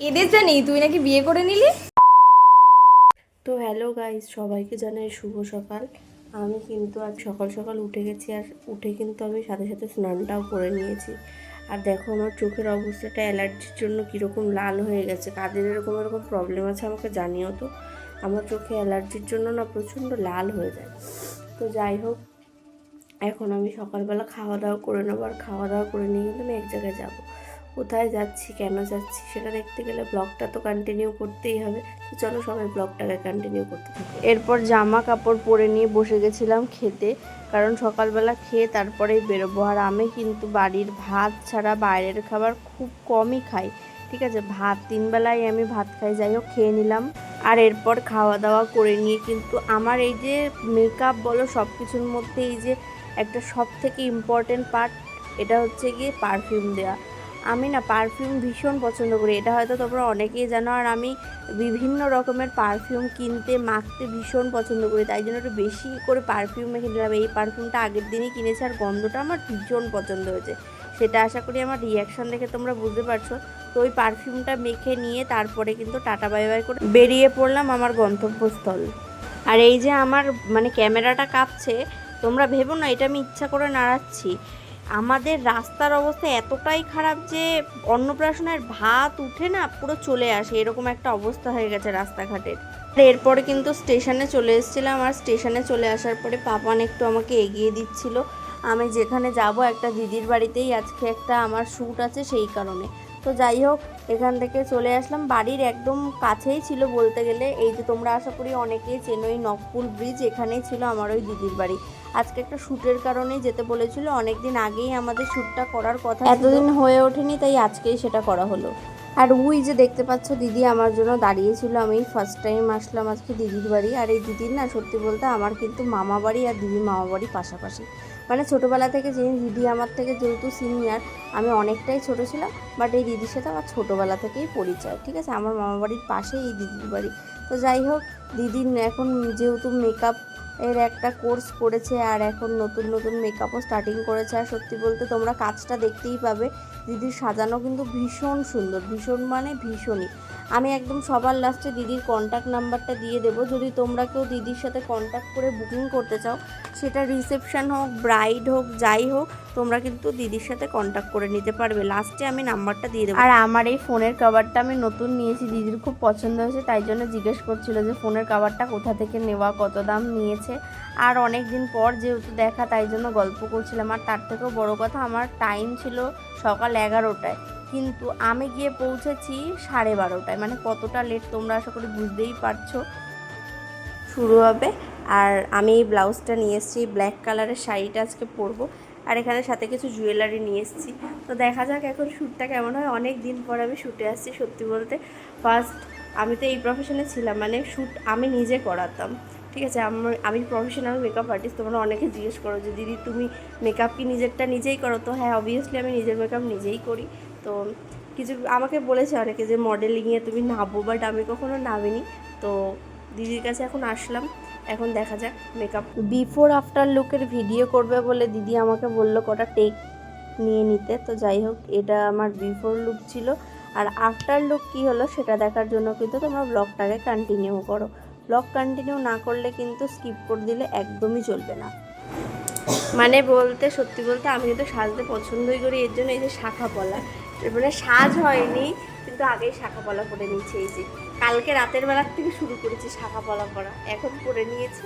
এদের জানি, তুই নাকি বিয়ে করে নিলি? তো হ্যালো গাইস সবাইকে জানাই শুভ সকাল। আমি কিন্তু আজ সকাল সকাল উঠে গেছি আর উঠে কিন্তু আমি সাথে সাথে স্নানটাও করে নিয়েছি। আর দেখো আমার চোখের অবস্থাটা অ্যালার্জির জন্য কীরকম লাল হয়ে গেছে কাদের এরকম এরকম প্রবলেম আছে আমাকে জানিও তো। আমার চোখে অ্যালার্জির জন্য না প্রচণ্ড লাল হয়ে যায়। তো যাই হোক, এখন আমি সকালবেলা খাওয়া দাওয়া করে নেব। আর খাওয়া দাওয়া করে নিয়ে কিন্তু আমি এক জায়গায় যাব। কোথায় যাচ্ছি, কেন যাচ্ছি, সেটা দেখতে গেলে ব্লগটা তো কন্টিনিউ করতেই হবে। তো চলো সবাই ব্লগটাকে কন্টিনিউ করতে থাকো। এরপর জামা কাপড় পরে নিয়ে বসে গেছিলাম খেতে, কারণ সকালবেলা খেয়ে তারপরেই বেরোবো। আর আমি কিন্তু বাড়ির ভাত ছাড়া বাইরের খাবার খুব কমই খাই, ঠিক আছে? ভাত তিনবেলায় আমি ভাত খাই, যাই হোক, খেয়ে নিলাম। আর এরপর খাওয়া দাওয়া করে নিয়ে কিন্তু আমার এই যে মেকআপ বলো সব কিছুর মধ্যে এই যে একটা সব থেকে ইম্পর্টেন্ট পার্ট এটা হচ্ছে গিয়ে পারফিউম দেওয়া আমি না পারফিউম ভীষণ পছন্দ করি। এটা হয়তো তোমরা অনেকেই জানো, আর আমি বিভিন্ন রকমের পারফিউম কিনতে, মাখতে ভীষণ পছন্দ করি। তাই জন্য একটু বেশি করে পারফিউম মেখে নিলাম এই পারফিউমটা আগের দিনই কিনেছি, আর গন্ধটা আমার ভীষণ পছন্দ হয়েছে। সেটা আশা করি আমার রিয়াকশান দেখে তোমরা বুঝতে পারছ। তো ওই পারফিউমটা মেখে নিয়ে তারপরে কিন্তু টাটা বাই বাই করে বেরিয়ে পড়লাম আমার গন্তব্যস্থল। আর এই যে আমার মানে ক্যামেরাটা কাঁপছে, তোমরা ভেবো না, এটা আমি ইচ্ছা করে নাড়াচ্ছি। আমাদের রাস্তার অবস্থা এতটাই খারাপ যে অন্নপ্রাশনের ভাত উঠে না পুরো চলে আসে, এরকম একটা অবস্থা হয়ে গেছে রাস্তাঘাটের। এরপরে কিন্তু স্টেশনে চলে এসেছিলাম, আর স্টেশনে চলে আসার পরে পাপান একটু আমাকে এগিয়ে দিচ্ছিল। আমি যেখানে যাব একটা দিদির বাড়িতেই, আজকে একটা আমার শ্যুট আছে সেই কারণে। তো যাই হোক, এখান থেকে চলে আসলাম। বাড়ির একদম কাছেই ছিল বলতে গেলে। এই যে তোমরা আশা করি অনেকেই চেনো, এই নকপুল ব্রিজ এখানেই ছিল আমার ওই দিদির বাড়ি। আজকে একটা শ্যুটের কারণেই যেতে বলেছিল। অনেক দিন আগেই আমাদের শ্যুটটা করার কথা এতদিন হয়ে ওঠেনি তাই আজকেই সেটা করা হলো। আর ওই যে দেখতে পাচ্ছ দিদি আমার জন্য দাঁড়িয়েছিল আমি ফার্স্ট টাইম আসলাম আজকে দিদির বাড়ি। আর এই দিদির না সত্যি বলতে আমার কিন্তু মামা বাড়ি আর দিদির মামা বাড়ি পাশাপাশি। মানে ছোটোবেলা থেকে যে দিদি আমার থেকে যেহেতু সিনিয়র আমি অনেকটাই ছোট ছিলাম বাট এই দিদির সাথে আমার ছোটোবেলা থেকেই পরিচয় ঠিক আছে? আমার মামা বাড়ির পাশেই এই দিদির বাড়ি। তো যাই হোক দিদির এখন যেহেতু মেকআপ এর একটা কোর্স করেছে আর এখন নতুন নতুন মেকআপও স্টার্টিং করেছে। আর সত্যি বলতে তোমরা কাজটা দেখতেই পাবে। দিদির সাজানো কিন্তু ভীষণ সুন্দর, ভীষণ মানে ভীষণই। আমি একদম সবার লাস্টে দিদির কন্ট্যাক্ট নাম্বারটা দিয়ে দেবো। যদি তোমরা কেউ দিদির সাথে কন্ট্যাক্ট করে বুকিং করতে চাও, সেটা রিসেপশান হোক ব্রাইড হোক, যাই হোক, তোমরা কিন্তু দিদির সাথে কন্ট্যাক্ট করে নিতে পারবে। লাস্টে আমি নাম্বারটা দিয়ে দেবো। আর আমার এই ফোনের কভারটা আমি নতুন নিয়েছি, দিদির খুব পছন্দ হয়েছে, তাই জন্য জিজ্ঞেস করছিল যে ফোনের কভারটা কোথা থেকে নেওয়া, কত দাম নিয়েছে। আর অনেক দিন পর যেহেতু দেখা, তাই জন্য গল্প করছিলাম। আর তার থেকেও বড় কথা, আমার টাইম ছিল সকাল এগারোটায়। কিন্তু আমি গিয়ে পৌঁছেছি সাড়ে বারোটায়। মানে কতটা লেট তোমরা আশা করি বুঝতেই পারছ। শুরু হবে। আর আমি এই ব্লাউজটা নিয়ে এসেছি ব্ল্যাক কালারের শাড়িটা আজকে পরবো। আর এখানে সাথে কিছু জুয়েলারি নিয়ে এসেছি। তো দেখা যাক এখন শ্যুটটা কেমন হয়। অনেক দিন পর আমি শ্যুটে আসছি, সত্যি বলতে। ফার্স্ট আমি তো এই প্রফেশনে ছিলাম। মানে শ্যুট আমি নিজে করাতাম। ঠিক আছে? আমার আমি প্রফেশনাল মেকআপ আর্টিস্ট তোমরা অনেকে জিজ্ঞেস করো যে, দিদি, তুমি মেকআপ কি নিজেরটা নিজেই করো? তো হ্যাঁ অবভিয়াসলি আমি নিজের মেকআপ নিজেই করি। তো কিছু আমাকে বলেছে অনেকে যে মডেলিংয়ে তুমি নামবো বাট আমি কখনো নামিনি তো দিদির কাছে এখন আসলাম, এখন দেখা যাক মেকআপ বিফোর আফটার লুকের ভিডিও করবে বলে দিদি আমাকে বলল কটা টেক নিয়ে নিতে। তো যাই হোক, এটা আমার বিফোর লুক ছিল। আর আফটার লুক কী হলো সেটা দেখার জন্য কিন্তু তোমরা ব্লগটাকে কন্টিনিউ করো। ব্লগ কন্টিনিউ না করলে কিন্তু স্কিপ করে দিলে একদমই চলবে না। মানে বলতে, সত্যি বলতে আমি তো সাজতে পছন্দই করি, এর জন্য এই যে শাখা পলা। মানে সাজ হয়নি কিন্তু আগেই শাখা পলা করে নিয়েছি এই যে। কালকে রাতের বেলার থেকে শুরু করেছি শাখা পলা করা এখন করে নিয়েছি।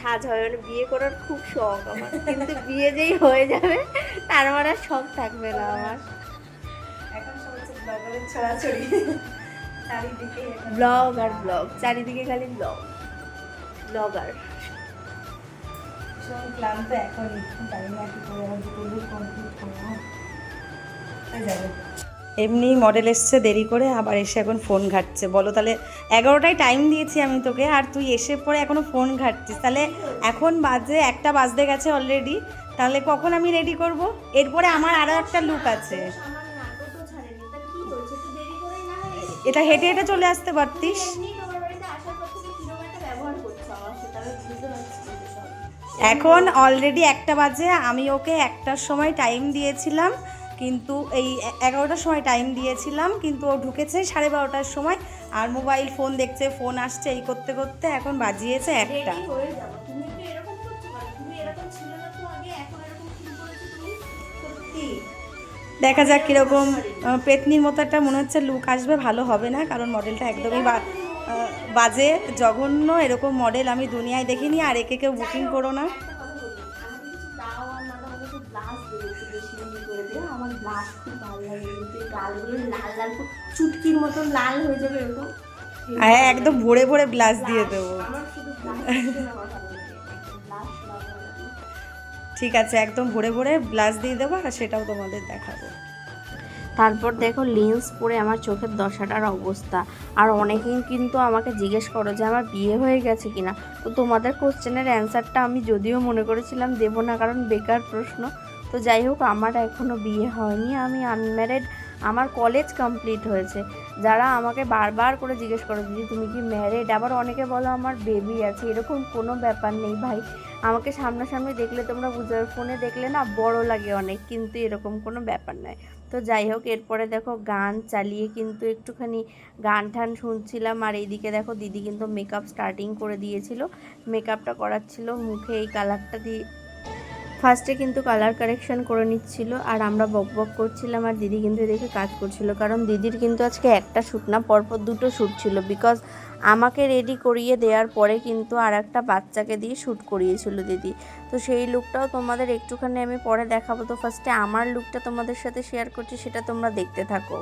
সাজ হয় মানে বিয়ে করার খুব শখ আমার কিন্তু বিয়ে যেই হয়ে যাবে তার মানে আর শখ থাকবে না আমার। এখন ছড়াছড়ি চারিদিকে। ব্লগ আর ব্লগ চারিদিকে খালি ব্লগ ব্লগার ভীষণ ক্লান্ত এখন না কি করে আমার কমপ্লিট করব এমনি মডেল এসছে, দেরি করে আবার এসে এখন ফোন ঘাটছে। বলো তাহলে, এগারোটায় টাইম দিয়েছি আমি তোকে, আর তুই এসে পরে এখনও ফোন ঘাটছিস। তাহলে এখন বাজে, একটা বাজতে গেছে অলরেডি তাহলে কখন আমি রেডি করব? এরপরে আমার আরও একটা লুক আছে। এটা হেঁটে হেঁটে চলে আসতে পারতিস। এখন অলরেডি একটা বাজে, আমি ওকে একটার সময় টাইম দিয়েছিলাম। কিন্তু এই এগারোটার সময় টাইম দিয়েছিলাম কিন্তু ও ঢুকেছে সাড়ে বারোটার সময়। আর মোবাইল ফোন দেখছে ফোন আসছে এই করতে করতে এখন বাজিয়েছে একটা। দেখা যাক কীরকম পেতনির মতো একটা মনে হচ্ছে লুক আসবে ভালো হবে না কারণ মডেলটা একদমই বাজে জঘন্য এরকম মডেল আমি দুনিয়ায় দেখিনি আর একে কেউ বুকিং করো না। আমার খুব ভালো লাগে, গালগুলো লাল লাল চুটকির মতো লাল হয়ে যাবে এরকম। হ্যাঁ একদম ভরে ভরে ব্লাশ দিয়ে দেবো। ঠিক আছে একদম ভরে ভরে ব্লাশ দিয়ে দেবো আর সেটাও তোমাদের দেখাবো। তারপর দেখো লেন্স পরে আমার চোখের দশাটার অবস্থা। আর অনেকেই কিন্তু আমাকে জিজ্ঞেস করো যে আমার বিয়ে হয়ে গেছে কিনা? তো তোমাদের কোশ্চেনের অ্যান্সারটা আমি যদিও মনে করেছিলাম দেবো না কারণ বেকার প্রশ্ন। তো যাই হোক, আমার এখনও বিয়ে হয়নি, আমি আনম্যারেড আমার কলেজ কমপ্লিট হয়েছে। যারা আমাকে বারবার করে জিজ্ঞেস করে দিদি তুমি কি ম্যারেড আবার অনেকে বলো, আমার বেবি আছে। এরকম কোনো ব্যাপার নেই ভাই। আমাকে সামনাসামনি দেখলে তোমরা বুঝতে পারবে ফোনে দেখলে না বড় লাগে অনেক, কিন্তু এরকম কোনো ব্যাপার নয় তো যাই হোক, এরপরে দেখো গান চালিয়ে কিন্তু একটুখানি গান ঠান শুনছিলাম, আর এইদিকে দেখো দিদি কিন্তু মেকআপ স্টার্টিং করে দিয়েছিল। মেকআপটা করাচ্ছিল, মুখে এই কালারটা দিয়ে ফার্স্টে কিন্তু কালার কারেকশন করে নিচ্ছিল, আর আমরা বক বক করছিলাম, আর দিদি কিন্তু এদিকে কাজ করছিল। কারণ দিদির কিন্তু আজকে একটা শ্যুট না, পরপর দুটো শ্যুট ছিল। বিকজ আমাকে রেডি করিয়ে দেওয়ার পরে কিন্তু আর একটা বাচ্চাকে দিয়ে শ্যুট করিয়েছিল দিদি। তো সেই লুকটাও তোমাদের একটুখানি আমি পরে দেখাবো। তো ফার্স্টে আমার লুকটা তোমাদের সাথে শেয়ার করছি, সেটা তোমরা দেখতে থাকো।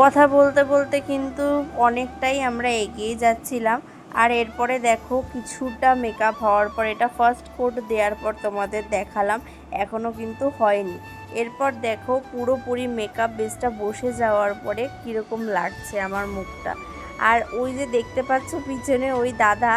কথা বলতে বলতে কিন্তু অনেকটাই আমরা এগিয়ে যাচ্ছিলাম। আর এরপরে দেখো কিছুটা মেকআপ হওয়ার পর, এটা ফার্স্ট কোট দেওয়ার পর তোমাদের দেখালাম এখনও কিন্তু হয়নি। এরপর দেখো পুরোপুরি মেকআপ বেসটা বসে যাওয়ার পরে কীরকম লাগছে আমার মুখটা। আর ওই যে দেখতে পাচ্ছ পিছনে ওই দাদা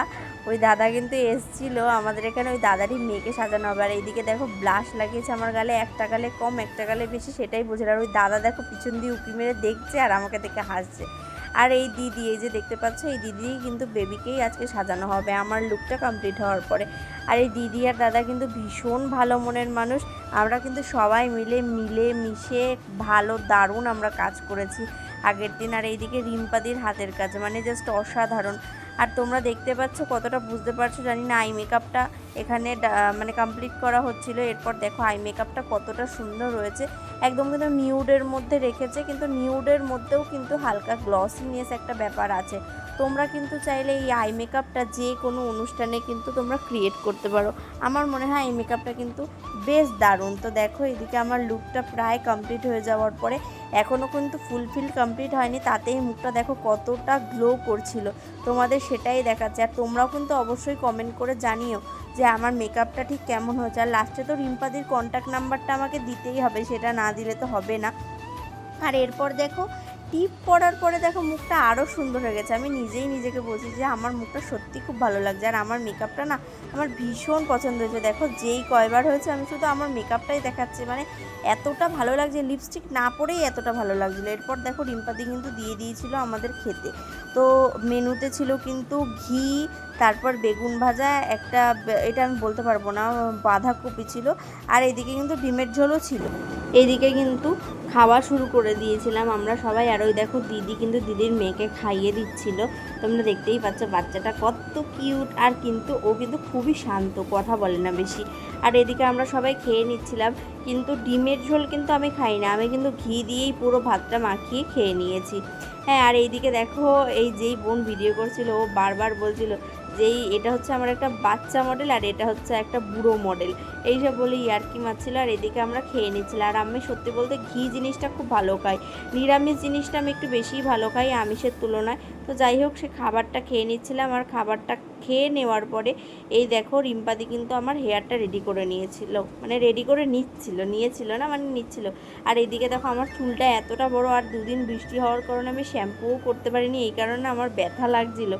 ওই দাদা কিন্তু এসছিল, আমাদের এখানে ওই দাদারই মেয়েকে সাজানো হবে। আর এইদিকে দেখো ব্লাশ লাগিয়েছে আমার গালে, একটা গালে কম, একটা গালে বেশি, সেটাই বোঝে আর ওই দাদা দেখো পিছন দিয়ে উকি মেরে দেখছে আর আমাকে দেখে হাসছে। আর এই দিদি, এই যে দেখতে পাচ্ছ, এই দিদি কিন্তু বেবিকেই আজকে সাজানো হবে। আমার লুকটা কমপ্লিট হওয়ার পরে। আর এই দিদি আর দাদা কিন্তু ভীষণ ভালো মনের মানুষ। আমরা কিন্তু সবাই মিলে মিলে মিশে ভালো, দারুণ আমরা কাজ করেছি আগের দিন। আর এইদিকে রিম্পাদির হাতের কাজ মানে জাস্ট অসাধারণ। আর তোমরা দেখতে পাচ্ছ কতটা বুঝতে পারছ জানি না আই মেকআপটা এখানে মানে কমপ্লিট করা হচ্ছিল। এরপর দেখো আই মেকআপটা কতটা সুন্দর রয়েছে একদম কিন্তু নিউডের মধ্যে রেখেছে, কিন্তু নিউডের মধ্যেও কিন্তু হালকা গ্লসিনেস একটা ব্যাপার আছে। তোমরা কিন্তু চাইলে এই আই মেকআপটা যে কোনো অনুষ্ঠানে কিন্তু তোমরা ক্রিয়েট করতে পারো। আমার মনে হয় এই মেকআপটা কিন্তু বেশ দারুণ। তো দেখো, এদিকে আমার লুকটা প্রায় কমপ্লিট হয়ে যাওয়ার পরে এখনও কিন্তু ফুলফিল কমপ্লিট হয়নি, তাতেই মুখটা দেখো কতটা গ্লো করছিল। তোমাদের সেটাই দেখাচ্ছে। আর তোমরাও কিন্তু অবশ্যই কমেন্ট করে জানিও যে আমার মেকআপটা ঠিক কেমন হয়েছে। আর লাস্টে তো রিম্পাদির কন্ট্যাক্ট নাম্বারটা আমাকে দিতেই হবে, সেটা না দিলে তো হবে না। আর এরপর দেখো টিপ পরার পরে দেখো মুখটা আরও সুন্দর হয়ে গেছে। আমি নিজেই নিজেকে বলছি যে আমার মুখটা সত্যি খুব ভালো লাগছে। আর আমার মেকআপটা না আমার ভীষণ পছন্দ হয়েছে। দেখো যেই কয়বার হয়েছে আমি শুধু আমার মেকআপটাই দেখাচ্ছি। মানে এতটা ভালো লাগছে লিপস্টিক না পরেই এতটা ভালো লাগছিল। এরপর দেখো রিম্পাদি কিন্তু দিয়ে দিয়েছিল আমাদের খেতে। তো মেনুতে ছিল কিন্তু ঘি, তারপর বেগুন ভাজা, একটা এটা আমি বলতে পারব না, বাঁধাকপি ছিল। আর এদিকে কিন্তু ডিমের ঝোলও ছিল। এদিকে কিন্তু খাওয়া শুরু করে দিয়েছিলাম আমরা সবাই। আর ওই দেখো দিদি কিন্তু দিদির মেয়েকে খাইয়ে দিচ্ছিল। তোমরা দেখতেই পাচ্ছ বাচ্চাটা কত কিউট। আর কিন্তু ও কিন্তু খুবই শান্ত, কথা বলে না বেশি। আর এদিকে আমরা সবাই খেয়ে নিচ্ছিলাম। কিন্তু ডিমের ঝোল কিন্তু আমি খাই না। আমি কিন্তু ঘি দিয়েই পুরো ভাতটা মাখিয়ে খেয়ে নিয়েছি। হ্যাঁ আর এইদিকে দেখো, এই যেই বোন ভিডিও করছিল, ও বারবার বলছিল যেই এটা হচ্ছে আমার একটা বাচ্চা মডেল আর এটা হচ্ছে একটা বুড়ো মডেল এইসব বলে ইয়ার্কি মারছিল আর এদিকে আমরা খেয়ে নিচ্ছিলাম আর আমি সত্যি বলতে ঘি জিনিসটা খুব ভালো খাই। নিরামিষ জিনিসটা আমি একটু বেশিই ভালো খাই আমিষের তুলনায়। তো যাই হোক, সে খাবারটা খেয়ে নিচ্ছিলাম আর খাবারটা খেয়ে নেওয়ার পরে এই দেখো রিম্পাদি কিন্তু আমার হেয়ারটা রেডি করে নিয়েছিল। মানে রেডি করে নিচ্ছিল, নিয়েছিল না মানে নিচ্ছিল। আর এদিকে দেখো আমার চুলটা এতটা বড় আর দুদিন বৃষ্টি হওয়ার কারণে আমি শ্যাম্পুও করতে পারিনি, এই কারণে আমার ব্যথা লাগছিল।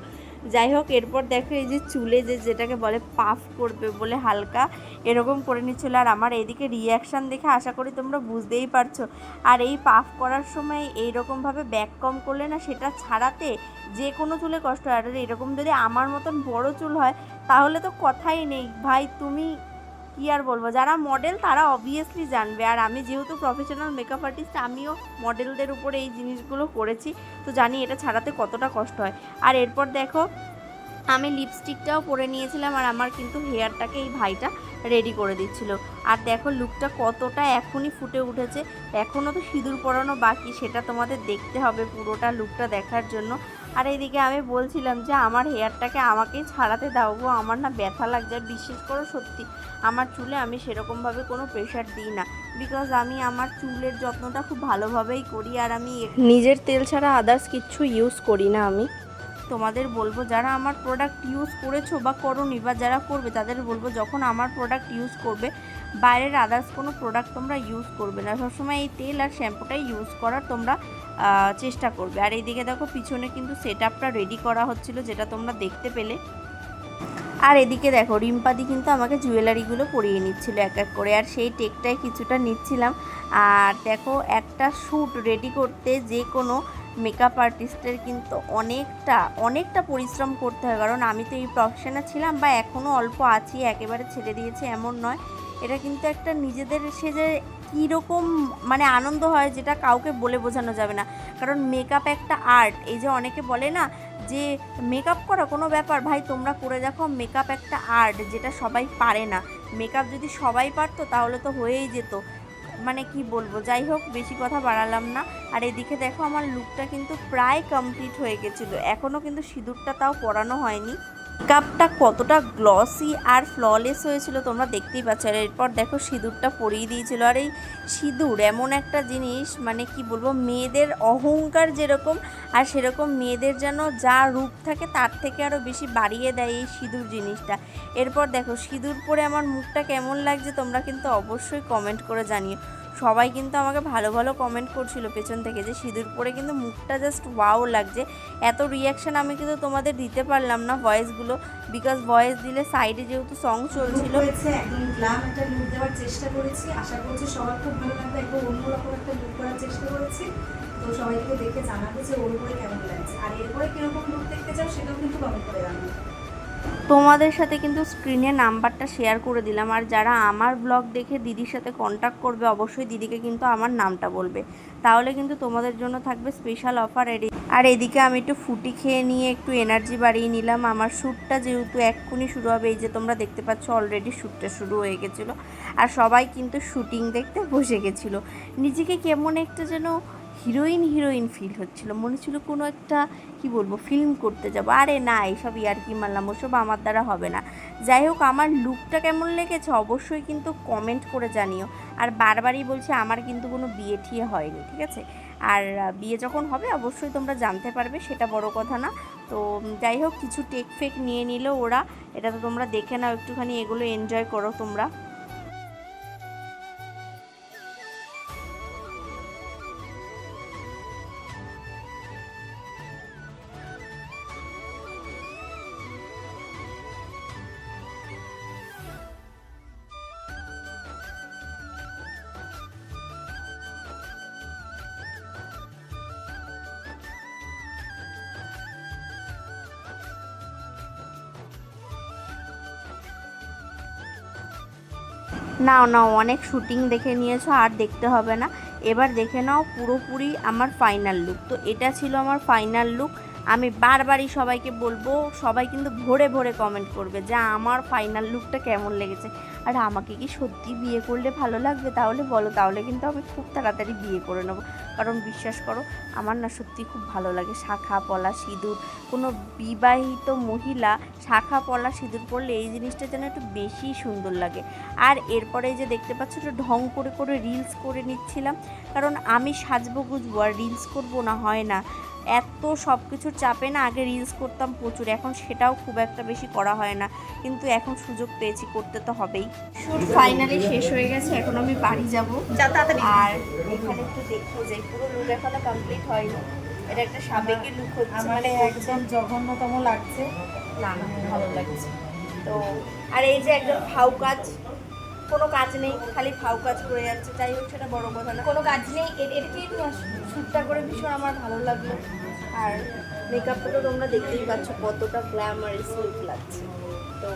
যাই হোক এরপর দেখো এই যে চুলে যে যেটাকে বলে পাফ করবে বলে হালকা এরকম করে নিচ্ছিল। আর আমার এদিকে রিয়াকশান দেখে আশা করি তোমরা বুঝতেই পারছ। আর এই পাফ করার সময় এইরকমভাবে ব্যাক কম করলে না, সেটা ছাড়াতে যে কোনো চুলে কষ্ট হয়। আর এরকম যদি আমার মতন বড় চুল হয়, তাহলে তো কথাই নেই। ভাই, তুমি কী আর বলব? যারা মডেল তারা অবভিয়াসলি জানবে। আর আমি যেহেতু প্রফেশনাল মেকআপ আর্টিস্ট আমিও মডেলদের উপরে এই জিনিসগুলো করেছি। তো জানি এটা ছাড়াতে কতটা কষ্ট হয়। আর এরপর দেখো, আমি লিপস্টিকটাও পরে নিয়েছিলাম আর আমার কিন্তু হেয়ারটাকে এই ভাইটা রেডি করে দিচ্ছিল। আর দেখো লুকটা কতটা এখনই ফুটে উঠেছে। এখনও তো সিঁদুর পরানো বাকি, সেটা তোমাদের দেখতে হবে পুরোটা লুকটা দেখার জন্য। আর এইদিকে আমি বলছিলাম যে, আমার হেয়ারটাকে আমাকেই ছাড়াতে দাও গো, আমার না ব্যথা লাগছে। আর বিশ্বাস করো সত্যি, আমার চুলে আমি সেরকমভাবে কোনো প্রেশার দিই না। বিকজ আমি আমার চুলের যত্নটা খুব ভালোভাবেই করি, আর আমি নিজের তেল ছাড়া আদার্স কিচ্ছু ইউজ করি না আমি। তোমাদের বলব যারা আমার প্রোডাক্ট ইউজ করেছ বা করোনি বা যারা করবে, তাদের বলব যখন আমার প্রোডাক্ট ইউজ করবে, বাইরের আদার্স কোনো প্রোডাক্ট তোমরা ইউজ করবে না। সবসময় এই তেল আর শ্যাম্পুটাই ইউজ করার তোমরা চেষ্টা করবে। আর এইদিকে দেখো পিছনে কিন্তু সেট আপটা রেডি করা হচ্ছিল, যেটা তোমরা দেখতে পেলে। আর এদিকে দেখো রিম্পাদি কিন্তু আমাকে জুয়েলারিগুলো পরিয়ে নিচ্ছিল এক এক করে, আর সেই টেকটাই কিছুটা নিচ্ছিলাম। আর দেখো একটা শ্যুট রেডি করতে যে কোনো মেকআপ আর্টিস্টের কিন্তু অনেকটা অনেকটা পরিশ্রম করতে হয়। কারণ আমি তো এই প্রফেশনে ছিলাম বা এখনও অল্প আছি, একেবারে ছেড়ে দিয়েছি এমন নয়। এটা কিন্তু একটা নিজেদের সে যে কীরকম মানে আনন্দ হয় যেটা কাউকে বলে বোঝানো যাবে না। কারণ মেকআপ একটা আর্ট এই যে অনেকে বলে না যে মেকআপ করা কোনো ব্যাপার, ভাই, তোমরা করে দেখো মেকআপ একটা আর্ট যেটা সবাই পারে না। মেকআপ যদি সবাই পারতো তাহলে তো হয়েই যেত। মানে কি বলব যাই হোক বেশি কথা বাড়ালাম না। আর এদিকে দেখো আমার লুকটা কিন্তু প্রায় কমপ্লিট হয়ে গেছিল। এখনও কিন্তু সিঁদুরটা তাও পরানো হয়নি। মেকআপটা কতটা গ্লসি আর ফ্ললেস হয়েছিল তোমরা দেখতেই পাচ্ছ। আর এরপর দেখো সিঁদুরটা পরিয়ে দিয়েছিল। আর এই সিঁদুর এমন একটা জিনিস মানে কি বলব, মেয়েদের অহংকার যেরকম, আর সেরকম মেয়েদের যেন যা রূপ থাকে তার থেকে আরও বেশি বাড়িয়ে দেয় এই সিঁদুর জিনিসটা। এরপর দেখো সিঁদুর পরে আমার মুখটা কেমন লাগছে তোমরা কিন্তু অবশ্যই কমেন্ট করে জানিও। সবাই কিন্তু আমাকে ভালো ভালো কমেন্ট করছিল পেছন থেকে যে সিঁদুর পরে কিন্তু মুখটা জাস্ট ওয়াও লাগছে। এত রিয়াকশান আমি কিন্তু তোমাদের দিতে পারলাম না ভয়েসগুলো বিকজ ভয়েস দিলে সাইডে যেহেতু সং চলছিল। একটা লুক দেওয়ার চেষ্টা করেছি। আশা করছি সবার খুব ভালো লাগবে। একদম অন্যরকম একটা লুক করার চেষ্টা করেছি। তো সবাইকে দেখে জানাবে যে ওর উপরে কেমন লাগছে। আর এরপরে কীরকম লুক দেখতে চাও সেটাও কিন্তু কমেন্ট করে জানাবে। তোমাদের সাথে কিন্তু স্ক্রিনে নাম্বারটা শেয়ার করে দিলাম। আর যারা আমার ব্লগ দেখে দিদির সাথে কন্ট্যাক্ট করবে, অবশ্যই দিদিকে কিন্তু আমার নামটা বলবে। তাহলে কিন্তু তোমাদের জন্য থাকবে স্পেশাল অফার আর এদিকে আমি একটু ফুটি খেয়ে নিয়ে একটু এনার্জি বাড়িয়ে নিলাম। আমার শ্যুটটা যেহেতু এক্ষুনি শুরু হবে, এই যে তোমরা দেখতে পাচ্ছ অলরেডি শ্যুটটা শুরু হয়ে গেছিল। আর সবাই কিন্তু শুটিং দেখতে বসে গেছিল। নিজেকে কেমন একটা যেন হিরোইন হিরোইন ফিল হচ্ছিল। মনে ছিল কোনো একটা, কি বলব ফিল্ম করতে যাব। আরে না এইসব ইয়ার্কি মারলাম? ওসব আমার দ্বারা হবে না। যাই হোক, আমার লুকটা কেমন লেগেছে অবশ্যই কিন্তু কমেন্ট করে জানিও। আর বারবারই বলছি, আমার কিন্তু কোনো বিয়ে ঠিয়ে হয়নি, ঠিক আছে? আর বিয়ে যখন হবে, অবশ্যই তোমরা জানতে পারবে, সেটা বড় কথা না। তো যাই হোক, কিছু টেক ফেক নিয়ে নিল ওরা। এটা তো তোমরা দেখে নাও, একটুখানি এগুলো এনজয় করো তোমরা। নাও নাও, অনেক শুটিং দেখে নিয়েছো, আর দেখতে হবে না। এবার দেখে নাও পুরোপুরি আমার ফাইনাল লুক তো এটা ছিল আমার ফাইনাল লুক আমি বারবারই সবাইকে বলব, সবাই কিন্তু ভরে ভরে কমেন্ট করবে যে আমার ফাইনাল লুকটা কেমন লেগেছে। আর আমাকে কি সত্যি বিয়ে করলে ভালো লাগবে? তাহলে বলো, তাহলে কিন্তু আমি খুব তাড়াতাড়ি বিয়ে করে নেব। কারণ বিশ্বাস করো, আমার না সত্যি খুব ভালো লাগে শাখা, পলা, সিঁদুর। কোনো বিবাহিত মহিলা শাখা, পলা, সিঁদুর পরলে এই জিনিসটা যেন একটু বেশি সুন্দর লাগে। আর এরপরে যে দেখতে পাচ্ছ, একটু ঢং করে করে রিলস করে নিচ্ছিলাম। কারণ আমি সাজবো, গুজবো, আর রিলস করব না, হয় না। এত সব কিছুর চাপে না আগে রিলস করতাম প্রচুর এখন সেটাও খুব একটা বেশি করা হয় না। কিন্তু এখন সুযোগ পেয়েছি করতে তো হবেই। শুট ফাইনালি শেষ হয়ে গেছে এখন আমি বাড়ি যাব। আর এখানে একটু দেখে যাই পুরো লুক এখনও কমপ্লিট হয়নি। এটা একটা সাবেকের লুক হচ্ছে। মানে একদম জঘন্যতম লাগছে। না না ভালো লাগছে। তো আর এই যে একদম ফাউ কাজ কোনো কাজ নেই, খালি ফাউ কাজ করে যাচ্ছে, যাই হোক সেটা বড় কথা না। কোনো কাজ নেই এটা কি শ্যুটটা করে ভীষণ আমার ভালো লাগল। আর মেকআপটা তো তোমরা দেখতেই পাচ্ছ কতটা গ্ল্যামারাস লুক লাগছে। তো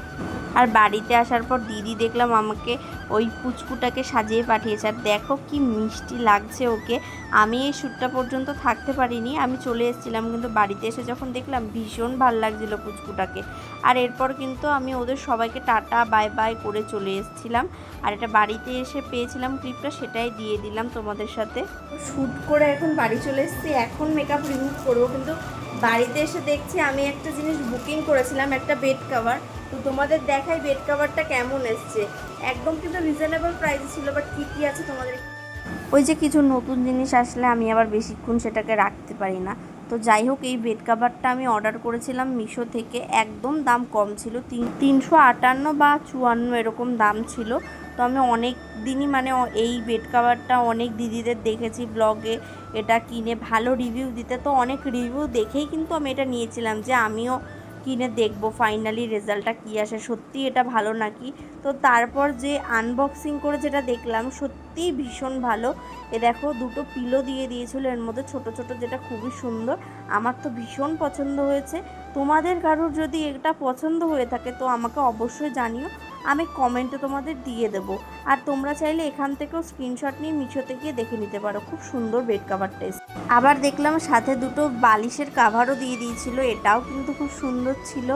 আর বাড়িতে আসার পর দিদি দেখলাম আমাকে ওই পুচকুটাকে সাজিয়ে পাঠিয়েছে। আর দেখো কি মিষ্টি লাগছে ওকে। আমি এই শ্যুটটা পর্যন্ত থাকতে পারিনি আমি চলে এসেছিলাম কিন্তু বাড়িতে এসে যখন দেখলাম ভীষণ ভালো লাগছিল পুচকুটাকে। আর এরপর কিন্তু আমি ওদের সবাইকে টাটা বাই বাই করে চলে এসেছিলাম। আর এটা বাড়িতে এসে পেয়েছিলাম ক্লিপটা সেটাই দিয়ে দিলাম তোমাদের সাথে। শ্যুট করে এখন বাড়ি চলে এসেছি এখন মেকআপ রিমুভ করব কিন্তু বাড়িতে এসে দেখছি আমি একটা জিনিস বুকিং করেছিলাম, একটা বেড কাভার তো তোমাদের দেখাই বেড কাভারটা কেমন এসছে। একদম কিন্তু রিজনেবল প্রাইসে ছিল বাট কী কী আছে তোমাদের? ওই যে কিছু নতুন জিনিস আসলে আমি আবার বেশিক্ষণ সেটাকে রাখতে পারি না। তো যাই হোক, এই বেড কাভারটা আমি অর্ডার করেছিলাম মিশো থেকে। একদম দাম কম ছিল, তিন তিনশো আটান্ন বা চুয়ান্ন এরকম দাম ছিল। তো আমি অনেক দিনই মানে এই বেড কাভারটা অনেক দিদিদের দেখেছি ব্লগে এটা কিনে ভালো রিভিউ দিতে। তো অনেক রিভিউ দেখেই কিন্তু আমি এটা নিয়েছিলাম যে আমিও কিনে দেখব ফাইনালি রেজাল্টটা কী আসে, সত্যি এটা ভালো নাকি? তো তারপর যে আনবক্সিং করে যেটা দেখলাম, সত্যিই ভীষণ ভালো। এ দেখো, দুটো পিলো দিয়ে দিয়েছিল, এর মধ্যে ছোট ছোট যেটা খুবই সুন্দর। আমার তো ভীষণ পছন্দ হয়েছে। তোমাদের কারোর যদি এটা পছন্দ হয়ে থাকে, তো আমাকে অবশ্যই জানিও। আমি কমেন্টে তোমাদের দিয়ে দেব। আর তোমরা চাইলে এখান থেকেও স্ক্রিনশট নিয়ে মিশোতে গিয়ে দেখে নিতে পারো। খুব সুন্দর বেড কাভার টেস্ট আবার দেখলাম সাথে দুটো বালিশের কাভারও দিয়ে দিয়েছিল। এটাও কিন্তু খুব সুন্দর ছিল।